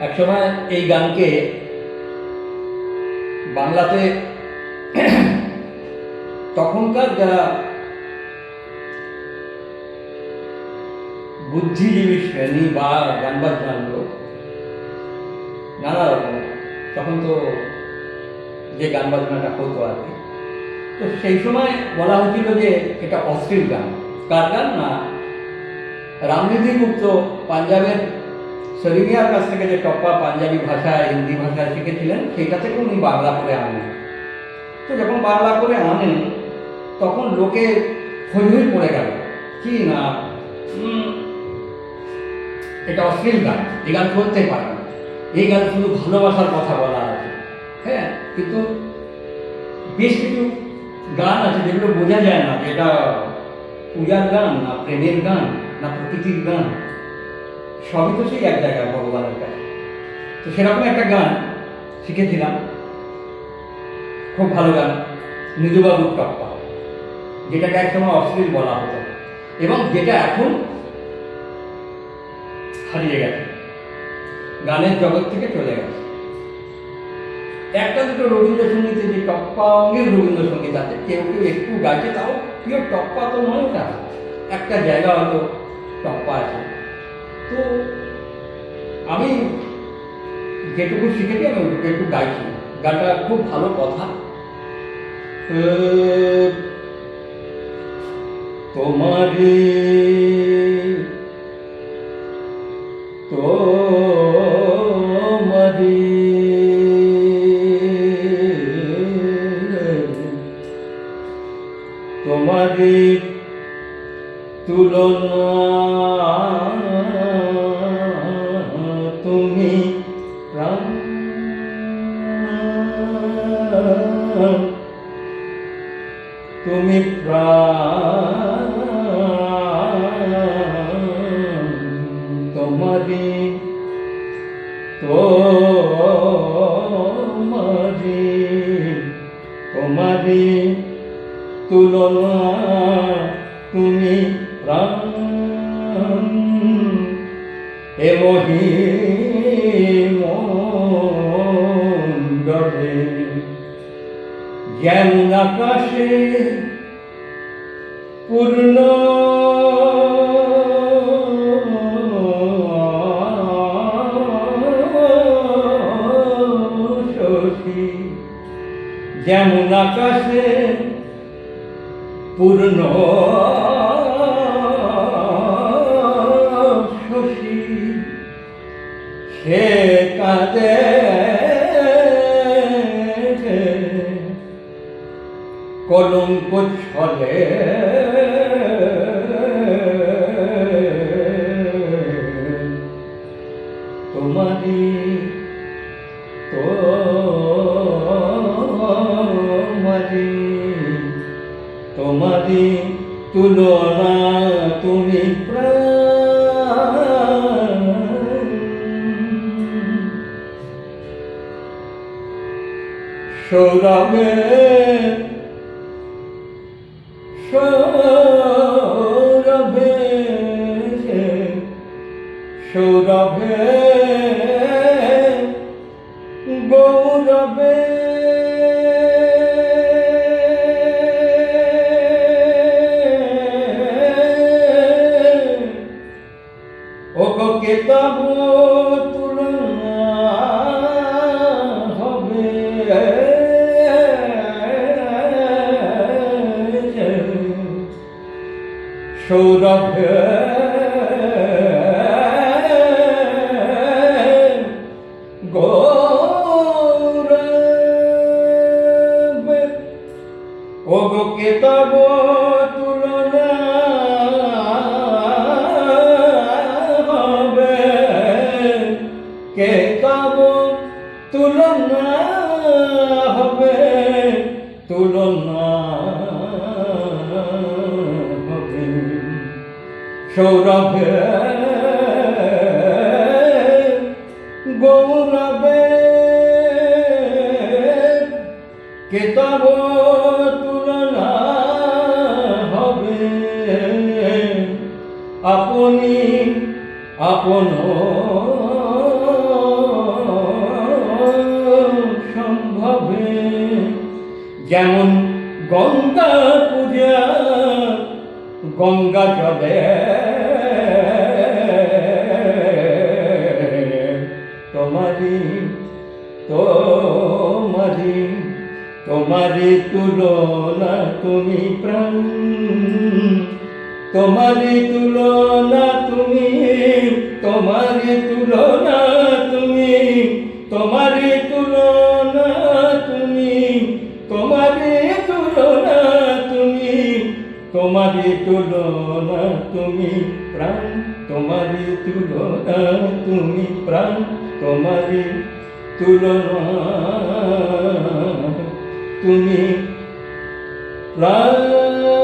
একসময় এই গানকে বাংলাতে তখনকার যারা বুদ্ধিজীবী শ্রেণি বা গান বাজনার লোক নানা রকম তখন তো যে গান বাজনাটা হতো আর কি। তো সেই সময় বলা হয়েছিল যে এটা অশ্লীল গান। কার গান? না রামনিধি গুপ্ত পাঞ্জাবের সলিমিয়ার কাছ থেকে যে টপ্পা পাঞ্জাবি ভাষায় হিন্দি ভাষায় শিখেছিলেন সেইটা থেকে উনি বাংলা করে আনেন। তো যখন বাংলা করে আনেন তখন লোকে হই হই পড়ে গেল। কি না? এটা অশ্লীল গান এই গান করতে পারে না। এই গান শুধু ভালোবাসার কথা বলা আছে। হ্যাঁ কিন্তু বেশ কিছু গান আছে যেগুলো বোঝা যায় না যে এটা পূজার গান না প্রেমের গান। না প্রকৃতির গান। সবই তো সেই এক জায়গায় ভগবানের কাছে তো সেরকম একটা গান শিখেছিলাম। খুব ভালো গান, মৃদুবাবুর টপ্পা, যেটাকে একসময় অশ্লীল বলা হতো। এবং যেটা এখন হারিয়ে গেছে। গানের জগৎ থেকে চলে গেছে। একটা দুটো রবীন্দ্রসঙ্গীতে যে টপ্পা অঙ্গের রবীন্দ্রসঙ্গীত আছে। কেউ কেউ একটু গাইছে, তাও পিওর টপ্পা তো নয় একটা জায়গা আছে তো আমি যেটুকু শিখেছি আমি ওটুকু একটু গাইছি। গানটা খুব ভালো কথা। তোমারে তোমারে তুলনা তোমারি তোমারি তুলনা তুমি প্রাণ। এ মহিমণ্ডলে যেমন আকাশে পূর্ণ যেমন আকাশে পূর্ণ শশী সে কাঁদে কলঙ্ক ছলে তোমারি তুলনা তুমি সৌরভে সৌরভে সৌরভে ও কে তব তুলনা হবে। সৌরভ গৌরব ও কে তব তুলনা হবে তুলনা হবে। সৌরভে গৌরবে কেতব তুলনা হবে। আপনি আপন যেমন গঙ্গা পূজা, গঙ্গা জলে। তোমারি তোমারি তোমারি তুলনা তুমি প্রাণ। তোমারি তুলনা তুমি তোমারি তুলনা তুমি তোমারি তুমি তোমারি তুলনা তুমি তোমারে তুলনা তুমি প্রাণ তোমারে তুলনা তুমি প্রাণ তোমারে তুলনা তুমি প্রাণ।